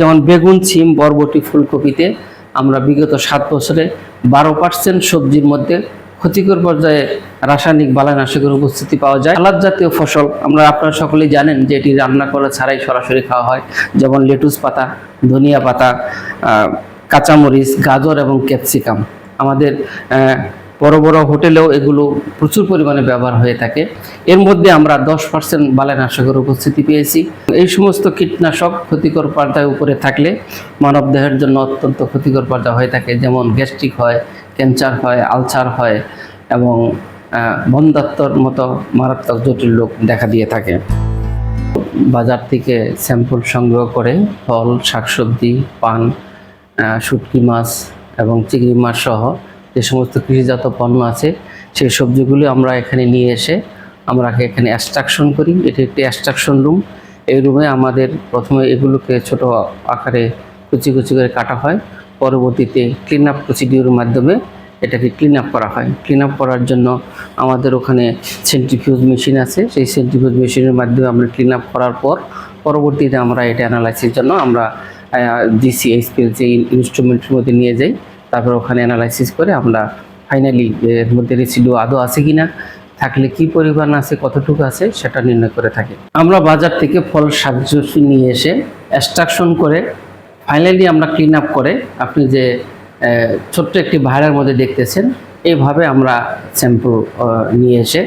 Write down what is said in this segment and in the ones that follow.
যেমন বেগুন সিম বরবটি, ফুলকপিতে আমরা বিগত সাত বছরে বারো পার্সেন্ট সবজির মধ্যে ক্ষতিকর পর্যায়ে রাসায়নিক বালানাশকের উপস্থিতি পাওয়া যায়। সালাদ জাতীয় ফসল, আমরা আপনারা সকলেই জানেন যে এটি রান্না করা ছাড়াই সরাসরি খাওয়া হয়। যেমন লেটুস পাতা, ধনিয়া পাতা কাঁচামরিচ, গাজর এবং ক্যাপসিকাম। আমাদের বড় বড় হোটেলেও এগুলো প্রচুর পরিমাণে ব্যবহার হয়ে থাকে। এর মধ্যে আমরা দশ পার্সেন্ট বালানাশকের উপস্থিতি পেয়েছি। এই সমস্ত কীটনাশক ক্ষতিকর পর্যায়ে উপরে থাকলে মানব দেহের জন্য অত্যন্ত ক্ষতিকর পর্যায়ে হয়ে থাকে। যেমন গ্যাস্ট্রিক হয়, ক্যান্সার হয়, আলসার হয় এবং বন্ধাত্মর মতো মারাত্মক জটিল রোগ দেখা দিয়ে থাকে। বাজার থেকে স্যাম্পল সংগ্রহ করে ফল, শাকসবজি, পান শুটকি মাছ এবং চিংড়ি মাছ সহ যে সমস্ত কৃষিজাত পণ্য আছে, সেই সবজিগুলি আমরা এখানে নিয়ে এসে আমরা এখানে অ্যাস্ট্রাকশন করি। এটি একটি অ্যাস্ট্রাকশন রুম এই রুমে আমাদের প্রথমে এগুলোকে ছোট আকারে কুচি কুচি করে কাটা হয়। পরবর্তীতে ক্লিন আপ প্রসিডিওর মাধ্যমে এটাকে ক্লিন আপ করা হয়। ক্লিন আপ করার জন্য আমাদের ওখানে সেন্ট্রিফিউজ মেশিন আছে। সেই সেন্ট্রিফিউজ মেশিনের মাধ্যমে আমরা ক্লিন আপ করার পর পরবর্তীতে আমরা এটা অ্যানালাইসিসের জন্য আমরা জিসিএইচপিএল যে ইনস্ট্রুমেন্টের মধ্যে নিয়ে যাই। তারপর ওখানে অ্যানালাইসিস করে আমরা ফাইনালি এর মধ্যে রেসিডু আদৌ আছে কি না থাকলে কি পরিমাণ আছে, কতটুকু আছে, সেটা নির্ণয় করে থাকি। আমরা বাজার থেকে ফল, শাকসবজি নিয়ে এসে এক্সট্রাকশন করে ফাইনালি আমরা ক্লিন আপ করে, আপনি যে ছোট্ট একটি ভাইরার মধ্যে দেখতেছেন, এইভাবে আমরা স্যাম্পল নিয়ে এসে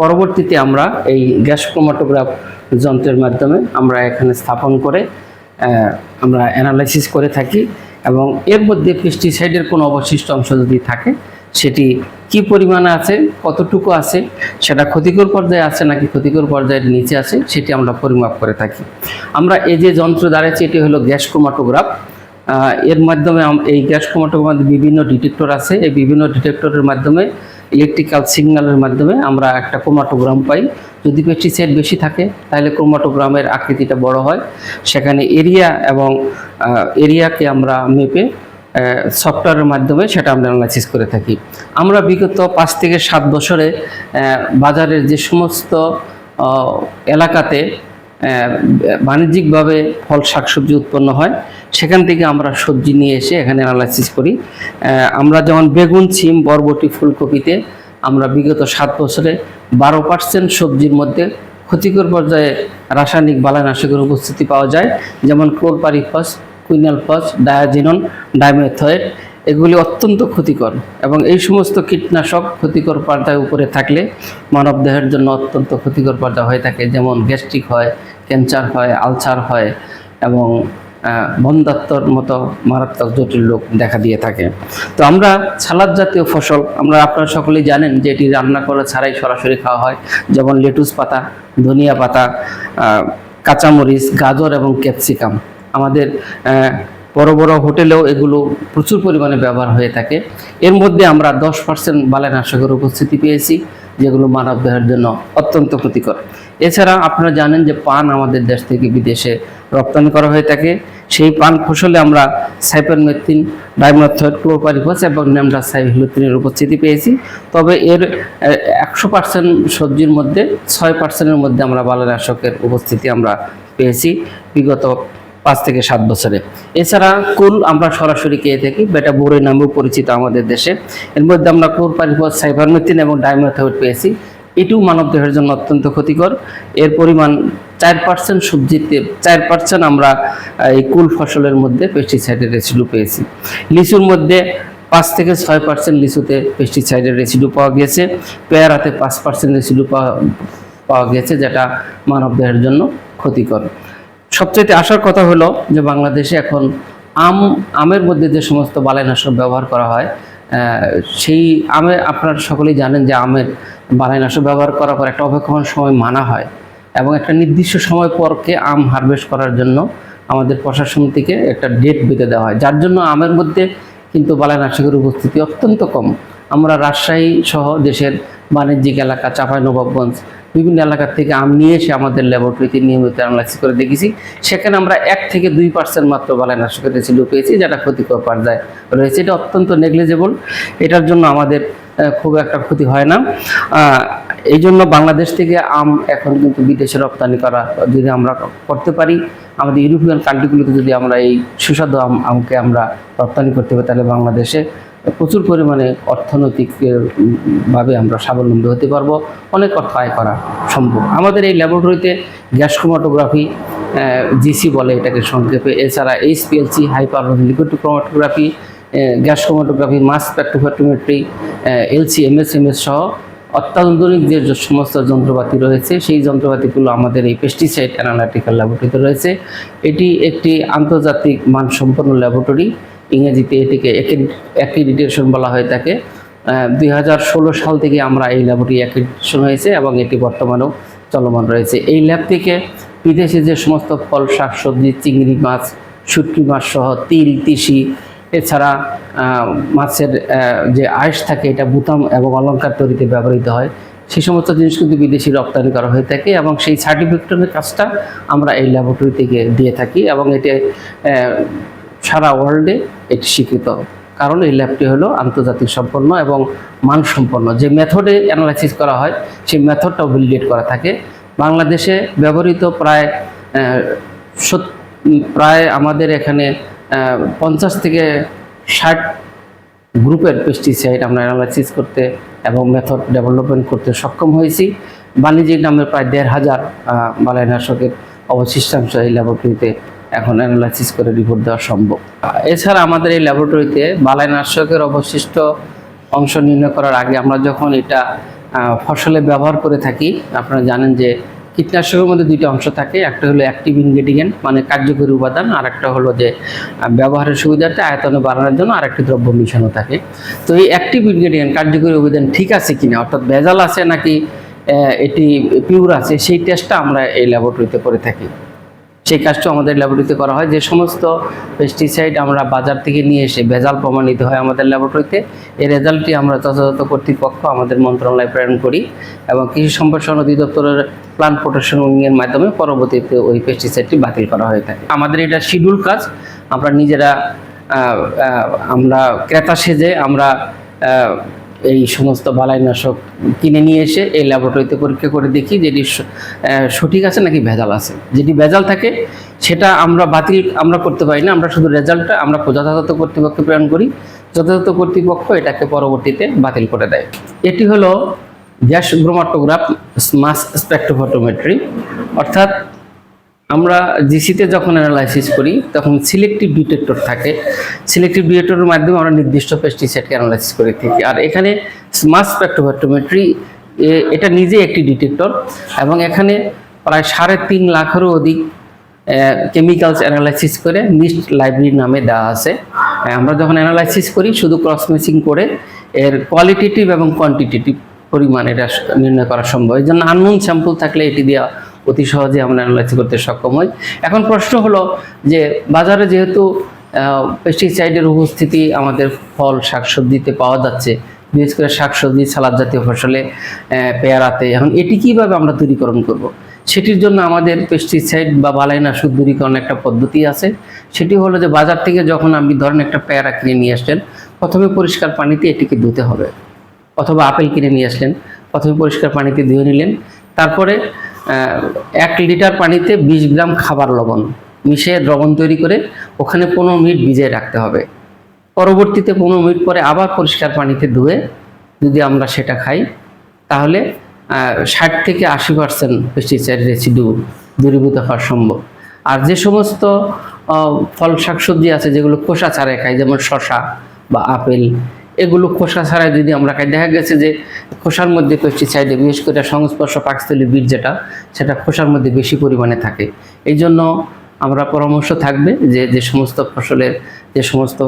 পরবর্তীতে আমরা এই গ্যাস ক্রোমাটোগ্রাফ যন্ত্রের মাধ্যমে আমরা এখানে স্থাপন করে আমরা অ্যানালাইসিস করে থাকি। এবং এর মধ্যে পেস্টিসাইডের কোনো অবশিষ্ট অংশ যদি থাকে, সেটি কি পরিমাণে আছে, কতটুকু আছে, সেটা ক্ষতিকর পর্যায়ে আছে নাকি ক্ষতিকর পর্যায়ের নিচে আছে, সেটি আমরা পরিমাপ করে থাকি। আমরা এই যে যন্ত্র দাঁড়িয়েছি এটি হলো গ্যাস ক্রোমাটোগ্রাফ। এর মাধ্যমে এই গ্যাস ক্রোমাটোগ্রাফের বিভিন্ন ডিটেক্টর আছে। এই বিভিন্ন ডিটেক্টরের মাধ্যমে ইলেকট্রিক্যাল সিগন্যালের মাধ্যমে আমরা একটা ক্রোমাটোগ্রাম পাই। যদি পেস্টিসাইড বেশি থাকে, তাহলে ক্রোমাটোগ্রামের আকৃতিটা বড় হয়। সেখানে এরিয়া এবং এরিয়াকে আমরা মেপে সফটওয়্যারের মাধ্যমে সেটা আমরা অ্যানালাইসিস করে থাকি। আমরা বিগত পাঁচ থেকে সাত বছরে বাজারের যে সমস্ত এলাকাতে বাণিজ্যিকভাবে ফল শাকসবজি উৎপন্ন হয়। সেখান থেকে আমরা সবজি নিয়ে এসে এখানে অ্যানালাইসিস করি। আমরা যেমন বেগুন সিম বরবটি, ফুলকপিতে আমরা বিগত সাত বছরে বারো পার্সেন্ট সবজির মধ্যে ক্ষতিকর পর্যায়ে রাসায়নিক বালানাশকের উপস্থিতি পাওয়া যায়। যেমন ক্লোরপারিফস কুইনালফস, ডায়াজিনন, ডাইমেথয়েড এগুলি অত্যন্ত ক্ষতিকর এবং এই সমস্ত কীটনাশক ক্ষতিকর পর্যায়ে উপরে থাকলে মানব দেহের জন্য অত্যন্ত ক্ষতিকর পর্দা হয়ে থাকে। যেমন গ্যাস্ট্রিক হয়, ক্যান্সার হয়, আলসার হয় এবং বন্ধাত্মর মতো মারাত্মক জটিল রোগ দেখা দিয়ে থাকে। তো আমরা সালাদ জাতীয় ফসল, আমরা আপনারা সকলেই জানেন যে এটি রান্না করা ছাড়াই সরাসরি খাওয়া হয়। যেমন লেটুস পাতা, ধনিয়া পাতা কাঁচামরিচ, গাজর এবং ক্যাপসিকাম। আমাদের বড় বড় হোটেলেও এগুলো প্রচুর পরিমাণে ব্যবহার হয়ে থাকে। এর মধ্যে আমরা দশ পার্সেন্ট বালানাশকের উপস্থিতি পেয়েছি, যেগুলো মানব দেহের জন্য অত্যন্ত ক্ষতিকর। এছাড়া আপনারা জানেন যে পান আমাদের দেশ থেকে বিদেশে রপ্তানি করা হয়ে থাকে। সেই পান ফসলে আমরা সাইপারমেথিন, ডাইমেথয়েড ক্লোপারিফাস এবং নেমডা সাইভিলুথিনের উপস্থিতি পেয়েছি। তবে এর একশো পার্সেন্ট সবজির মধ্যে, ছয় পার্সেন্টের মধ্যে আমরা বালানাশকের উপস্থিতি আমরা পেয়েছি। বিগত পাঁচ থেকে সাত বছরে এছাড়া কুল আমরা সরাসরি খেয়ে থাকি, বেটা বোরে নামেও পরিচিত আমাদের দেশে। এর মধ্যে আমরা কুল পারিপদ সাইবারমেথিন এবং ডাইমেথয়েড পেয়েছি। এটিও মানব দেহের জন্য অত্যন্ত ক্ষতিকর। এর পরিমাণ চার পার্সেন্ট সবজিতে চার পার্সেন্ট আমরা এই কুল ফসলের মধ্যে পেস্টিসাইডের রেসিডু পেয়েছি। লিচুর মধ্যে পাঁচ থেকে ছয় পার্সেন্ট লিচুতে পেস্টিসাইডের রেসিডু পাওয়া গিয়েছে। পেয়ারাতে পাঁচ পার্সেন্ট রেসিডু পাওয়া পাওয়া গিয়েছে, যেটা মানব দেহের জন্য ক্ষতিকর। সবচেয়ে আসার কথা হলো যে বাংলাদেশে এখন আম, আমের মধ্যে যে সমস্ত বালাইনাশক ব্যবহার করা হয় সেই আমে আপনারা সকলেই জানেন যে আমের বালাইনাশক ব্যবহার করার পর একটা অপেক্ষমান সময় মানা হয় এবং একটা নির্দিষ্ট সময় পরকে আম হারভেস্ট করার জন্য আমাদের প্রশাসন থেকে একটা ডেট বেঁধে দেওয়া হয়, যার জন্য আমের মধ্যে কিন্তু বালাইনাশকের উপস্থিতি অত্যন্ত কম। আমরা রাজশাহী সহ দেশের বাণিজ্যিক এলাকা চাঁপাইনবাবগঞ্জ বিভিন্ন এলাকার থেকে আম নিয়ে এসে আমাদের ল্যাবরেটরিতে নিয়মিত অ্যানালাইসিস করে দেখেছি। সেখানে আমরা এক থেকে দুই পার্সেন্ট মাত্র বালাইনাশকের রেসিডু পেয়েছি, যেটা ক্ষতিকর পর্যায়ে রয়েছে। এটা অত্যন্ত নেগলিজেবল এটার জন্য আমাদের খুব একটা ক্ষতি হয় না। এই জন্য বাংলাদেশ থেকে আম এখন কিন্তু বিদেশে রপ্তানি করা যদি আমরা করতে পারি, আমাদের ইউরোপিয়ান কান্ট্রিগুলোতে যদি আমরা এই সুস্বাদু আম, আমকে আমরা রপ্তানি করতে পারি, তাহলে বাংলাদেশে প্রচুর পরিমাণে অর্থনৈতিক আহ, উম, ভাবে আমরা স্বাবলম্বী হতে পারব। অনেক অর্থ আয় করা সম্ভব। আমাদের এই ল্যাবরেটরিতে গ্যাস ক্রোমাটোগ্রাফি জিসি বলে এটাকে সংক্ষেপে। এছাড়া HPLC hyper liquid chromatography gas chromatography mass spectrophotometry LC MS MS সহ অত্যাধুনিক যে সমস্ত যন্ত্রপাতি রয়েছে, সেই যন্ত্রপাতিগুলো আমাদের এই পেস্টিসাইড অ্যানালিটিক্যাল ল্যাবরেটরিতে রয়েছে। এটি একটি আন্তর্জাতিক মানসম্পন্ন ল্যাবরেটরি ইংরেজিতে এটিকে অ্যাক্রিডিটেশন বলা হয়ে থাকে। দুই হাজার ষোলো সাল থেকে আমরা এই ল্যাবরেটরি অ্যাক্রিডিটেশন হয়েছে এবং এটি বর্তমানেও চলমান রয়েছে। এই ল্যাব থেকে বিদেশে যে সমস্ত ফল, শাকসবজি, চিংড়ি মাছ, শুটকি মাছ সহ তিল, তিসি এছাড়া মাছের যে আয়েস থাকে, এটা বুতাম এবং অলঙ্কার তৈরিতে ব্যবহৃত হয়। সেই সমস্ত জিনিস কিন্তু বিদেশি রপ্তানি করা হয়ে থাকে এবং সেই সার্টিফিকেটের কাজটা আমরা এই ল্যাবরেটরি থেকে দিয়ে থাকি এবং এটি সারা ওয়ার্ল্ডে এটি স্বীকৃত। কারণ এই ল্যাবটি হলো আন্তর্জাতিক সম্পন্ন এবং মানসম্পন্ন। যে মেথডে অ্যানালাইসিস করা হয়, সেই মেথডটাও ভ্যালিডেট করা থাকে। বাংলাদেশে ব্যবহৃত প্রায় প্রায় আমাদের এখানে পঞ্চাশ থেকে ষাট গ্রুপের পেস্টিসাইড আমরা অ্যানালাইসিস করতে এবং মেথড ডেভেলপমেন্ট করতে সক্ষম হয়েছি। বাণিজ্যিক নামে প্রায় দেড় হাজার বালাইনাশকের অবশিষ্টাংশ এই ল্যাবরেটরিতে এখন অ্যানালাইসিস করে রিপোর্ট দেওয়া সম্ভব। এছাড়া আমাদের এই ল্যাবরেটরিতে বালাইনাশকের অবশিষ্ট অংশ নির্ণয় করার আগে আমরা যখন এটা ফসলে ব্যবহার করে থাকি, আপনারা জানেন যে কীটনাশকের মধ্যে দুইটা অংশ থাকে, একটা হলো অ্যাক্টিভ ইনগ্রেডিয়েন্ট মানে কার্যকরী উপাদান, আর একটা হলো যে ব্যবহারের সুবিধার্থে আয়তনে বাড়ানোর জন্য আর একটি দ্রব্য মিশানো থাকে। তো এই অ্যাক্টিভ ইনগ্রেডিয়েন্ট কার্যকরী উপাদান ঠিক আছে কিনা, অর্থাৎ ভেজাল আছে নাকি এটি পিউর আছে, সেই টেস্টটা আমরা এই ল্যাবরেটরিতে করে থাকি। সেই কাজটা আমাদের ল্যাবরেটরিতে করা হয়। যে সমস্ত পেস্টিসাইড আমরা বাজার থেকে নিয়ে এসে ভেজাল প্রমাণিত হয় আমাদের ল্যাবরেটরিতে এই রেজাল্টটি আমরা যথাযথ কর্তৃপক্ষ আমাদের মন্ত্রণালয়ে প্রেরণ করি এবং কৃষি সম্প্রসারণ অধিদপ্তরের প্লান্ট প্রোটেকশন উইংয়ের মাধ্যমে পরবর্তীতে ওই পেস্টিসাইডটি বাতিল করা হয়ে থাকে। আমাদের এটা শিডিউল কাজ। আমরা নিজেরা আমরা ক্রেতা সেজে আমরা এই সমস্ত বালাইনাশক কিনে নিয়ে এসে এই ল্যাবরেটরিতে পরীক্ষা করে দেখি যেটি সঠিক আছে নাকি ভেজাল আছে। যেটি ভেজাল থাকে, সেটা আমরা বাতিল, আমরা করতে পারি না। আমরা শুধু রেজাল্টটা আমরা যথাযথ কর্তৃপক্ষকে প্রেরণ করি, যথাযথ কর্তৃপক্ষ এটাকে পরবর্তীতে বাতিল করে দেয়। এটি হলো গ্যাস গ্রোমাটোগ্রাফ মাস স্পেক্ট্রোফটোমেট্রি, অর্থাৎ আমরা জিসিতে যখন অ্যানালাইসিস করি, তখন সিলেক্টিভ ডিটেক্টর থাকে। সিলেক্টিভ ডিটেক্টরের মাধ্যমে আমরা নির্দিষ্ট পেস্টিসাইডকে অ্যানালাইসিস করে থাকি। আর এখানে মাস স্পেক্ট্রোফটোমেট্রি এটা নিজে একটি ডিটেক্টর এবং এখানে প্রায় সাড়ে তিন লাখেরও অধিক কেমিক্যালস অ্যানালাইসিস করে মিস্ট লাইব্রেরি নামে দেওয়া আছে। আমরা যখন অ্যানালাইসিস করি, শুধু ক্রস ম্যাচিং করে এর কোয়ালিটেটিভ এবং কোয়ান্টিটেটিভ পরিমাণ এটা নির্ণয় করা সম্ভব। এই জন্য আননোন স্যাম্পল থাকলে এটি দেওয়া অতি সহজে আমরা অ্যানালাইসিস করতে সক্ষম হই। এখন প্রশ্ন হলো যে, বাজারে যেহেতু পেস্টিসাইডের উপস্থিতি আমাদের ফল, শাকসবজিতে পাওয়া যাচ্ছে, বিশেষ করে শাকসবজি, সালাদ জাতীয় ফসলে পেয়ারাতে, এখন এটি কীভাবে আমরা দূরীকরণ করব। সেটির জন্য আমাদের পেস্টিসাইড বা বালাইনাশক দূরীকরণ একটা পদ্ধতি আছে। সেটি হলো যে, বাজার থেকে যখন আপনি ধরেন একটা পেয়ারা কিনে নিয়ে আসলেন, প্রথমে পরিষ্কার পানিতে এটিকে ধুতে হবে। অথবা আপেল কিনে নিয়ে আসলেন, প্রথমে পরিষ্কার পানিতে ধুয়ে নিলেন, তারপরে এক লিটার পানিতে বিশ গ্রাম খাবার লবণ মিশিয়ে দ্রবণ তৈরি করে ওখানে পনেরো মিনিট ভিজিয়ে রাখতে হবে। পরবর্তীতে পনেরো মিনিট পরে আবার পরিষ্কার পানিতে ধুয়ে যদি আমরা সেটা খাই, তাহলে ষাট থেকে আশি পার্সেন্ট পেস্টিসাইড রেসিডু দূরীভূত হওয়া সম্ভব। আর যে সমস্ত ফল শাকসবজি আছে যেগুলো খোসা ছাড়াই খাই, যেমন শশা বা আপেল এগুলো খোসা ছাড়াই যদি আমরা খাই, দেখা গেছে যে খোসার মধ্যে পেস্টিসাইডে বিশেষ করে সংস্পর্শ পাকস্থলী বীজ যেটা, সেটা খোসার মধ্যে বেশি পরিমাণে থাকে। এই জন্য আমরা পরামর্শ থাকবে যে যে সমস্ত ফসলের, যে সমস্ত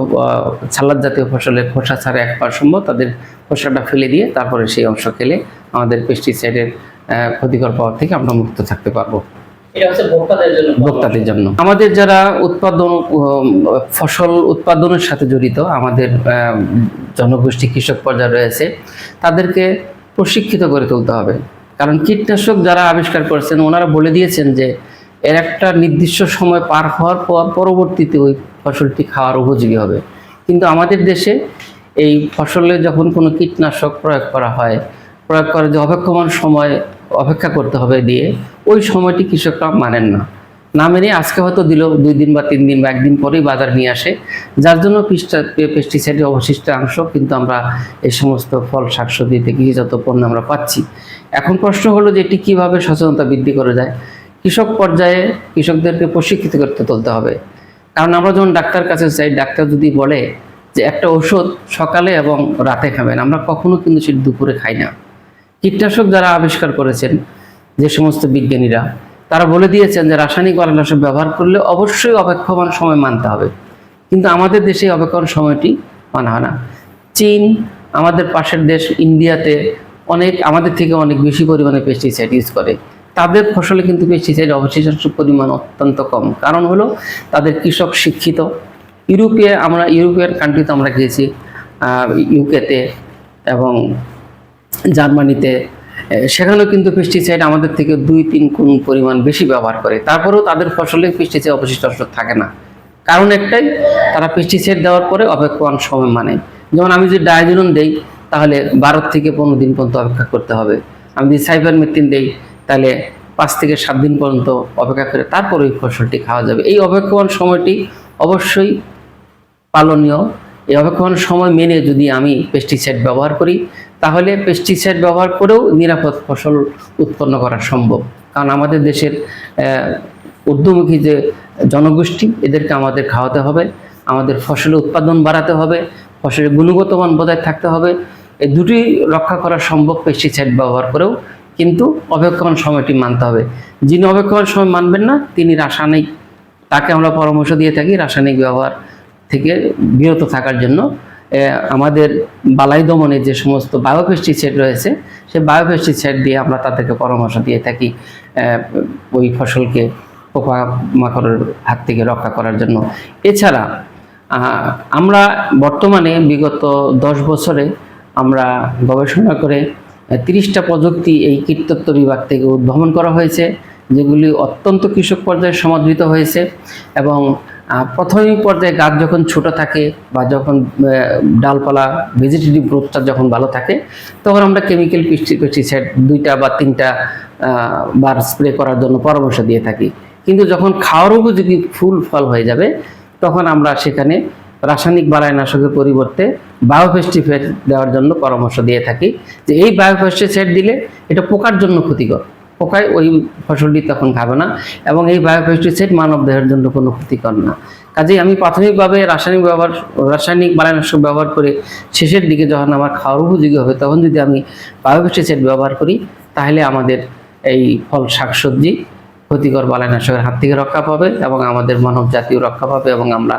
ছালাদ জাতীয় ফসলের খোসা ছাড়া এক সম্ভব, তাদের খোসাটা ফেলে দিয়ে তারপরে সেই অংশ খেলে আমাদের পেস্টিসাইডের ক্ষতিকর পাওয়ার থেকে আমরা মুক্ত থাকতে পারব। ভোক্তাদের জন্য আমাদের যারা উৎপাদন ফসল উৎপাদনের সাথে জড়িত, আমাদের জনগোষ্ঠী কৃষক পর্যায়ে রয়েছে, তাদেরকে প্রশিক্ষিত করে তুলতে হবে। কারণ কীটনাশক যারা আবিষ্কার করেছেন, ওনারা বলে দিয়েছেন যে, এর একটা নির্দিষ্ট সময় পার হওয়ার পর পরবর্তীতে ওই ফসলটি খাওয়ার উপযোগী হবে। কিন্তু আমাদের দেশে এই ফসলে যখন কোনো কীটনাশক প্রয়োগ করা হয়, প্রয়োগ করার যে অপেক্ষমান সময় অপেক্ষা করতে হবে দিয়ে ওই সময়টি কৃষকরা মানেন না। না মেনে আজকে হয়তো দিল দুই দিন বা তিন দিন বা একদিন পরেই বাজার নিয়ে আসে। যার জন্য পেস্টিসাইডের অবশিষ্ট অংশ কিন্তু আমরা এই সমস্ত ফল, শাকসবজি থেকে যত পণ্য আমরা পাচ্ছি। এখন প্রশ্ন হলো যে এটি কীভাবে সচেতনতা বৃদ্ধি করা যায়? কৃষক পর্যায়ে কৃষকদেরকে প্রশিক্ষিত করতে তুলতে হবে। কারণ আমরা যখন ডাক্তার কাছে যাই, ডাক্তার যদি বলে যে একটা ওষুধ সকালে এবং রাতে খাবেন, আমরা কখনো কিন্তু সেটি দুপুরে খাই না। কীটনাশক যারা আবিষ্কার করেছেন যে সমস্ত বিজ্ঞানীরা, তারা বলে দিয়েছেন যে রাসায়নিক কীটনাশক ব্যবহার করলে অবশ্যই অপেক্ষমান সময় মানতে হবে। কিন্তু আমাদের দেশে অপেক্ষমান সময়টি মানা হয় না। চীন, আমাদের পাশের দেশ ইন্ডিয়াতে অনেক, আমাদের থেকে অনেক বেশি পরিমাণে পেস্টিসাইড ইউজ করে। তাদের ফসলে কিন্তু পেস্টিসাইড অবশিষ্ট পরিমাণ অত্যন্ত কম। কারণ হলো, তাদের কৃষক শিক্ষিত। ইউরোপে আমরা ইউরোপিয়ান কান্ট্রিতে আমরা গিয়েছি ইউকেতে এবং জার্মানিতে সেখানেও কিন্তু পেস্টিসাইড আমাদের থেকে দুই তিন গুণ পরিমাণ বেশি ব্যবহার করে। তারপরেও তাদের ফসলে পেস্টিসাইড অবশিষ্ট অংশ থাকে না। কারণ একটাই, তারা পেস্টিসাইড দেওয়ার পরে অপেক্ষমান সময় মানে। যেমন আমি যদি ডায়াজনন দেই, তাহলে বারো থেকে পনেরো দিন পর্যন্ত অপেক্ষা করতে হবে। আমি যদি সাইবার মেথিন দেই, তাহলে পাঁচ থেকে সাত দিন পর্যন্ত অপেক্ষা করে তারপর ওই ফসলটি খাওয়া যাবে। এই অপেক্ষমান সময়টি অবশ্যই পালনীয়। এই অপেক্ষমান সময় মেনে যদি আমি পেস্টিসাইড ব্যবহার করি তাহলে পেস্টিসাইড ব্যবহার করেও নিরাপদ ফসল উৎপন্ন করা সম্ভব। কারণ আমাদের দেশের ঊর্ধ্বমুখী যে জনগোষ্ঠী, এদেরকে আমাদের খাওয়াতে হবে, আমাদের ফসলের উৎপাদন বাড়াতে হবে, ফসলের গুণগত মান বজায় থাকতে হবে। এই দুটি রক্ষা করা সম্ভব পেস্টিসাইড ব্যবহার করেও, কিন্তু অপেক্ষমান সময়টি মানতে হবে। যিনি অপেক্ষমান সময় মানবেন না, তিনি রাসায়নিক, তাকে আমরা পরামর্শ দিয়ে থাকি রাসায়নিক ব্যবহার থেকে বিরত থাকার জন্য আমাদের বালাই দমনে যে সমস্ত বায়োপেস্টিসাইড রয়েছে, সেই বায়োপেস্টিসাইড দিয়ে আমরা তাদেরকে পরামর্শ দিয়ে থাকি ওই ফসলকে পোকা মাকড়ের হাত থেকে রক্ষা করার জন্য। এছাড়া আমরা বর্তমানে বিগত দশ বছরে আমরা গবেষণা করে তিরিশটা প্রযুক্তি এই কীটতত্ত্ব বিভাগ থেকে উদ্ভাবন করা হয়েছে, যেগুলি অত্যন্ত কৃষক পর্যায়ে সমাদৃত হয়েছে এবং প্রাথমিক পর্যায়ে গাছ যখন ছোট থাকে বা যখন ডালপালা ভেজিটেটিভ গ্রোথটা যখন ভালো থাকে, তখন আমরা কেমিক্যাল পেস্টিসাইড দুইটা বা তিনটা বার স্প্রে করার জন্য পরামর্শ দিয়ে থাকি। কিন্তু যখন খাওয়ার উপযোগী ফুল ফল হয়ে যাবে, তখন আমরা সেখানে রাসায়নিক বালাইনাশকের পরিবর্তে বায়োপেস্টিসাইড দেওয়ার জন্য পরামর্শ দিয়ে থাকি যে এই বায়োপেস্টিসাইড দিলে এটা পোকার জন্য ক্ষতিকর। পোকায় ওই ফসলটি তখন খাবে না এবং এই বায়োপেস্টিসাইড মানব দেহের জন্য কোনো ক্ষতিকর না। কাজেই আমি প্রাথমিকভাবে রাসায়নিক ব্যবহার, রাসায়নিক বালাইনাশক ব্যবহার করে শেষের দিকে যখন আমার খাওয়ার উপযোগী হবে তখন যদি আমি বায়োপেস্টিসাইড ব্যবহার করি, তাহলে আমাদের এই ফল, শাকসবজি ক্ষতিকর বালাইনাশকের হাত থেকে রক্ষা পাবে এবং আমাদের মানব জাতীয় রক্ষা পাবে এবং আমরা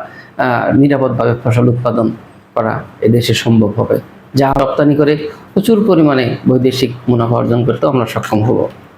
নিরাপদভাবে ফসল উৎপাদন করা এদেশে সম্ভব হবে। যা রপ্তানি করে প্রচুর পরিমাণে বৈদেশিক মুনাফা অর্জন করতেও আমরা সক্ষম হব।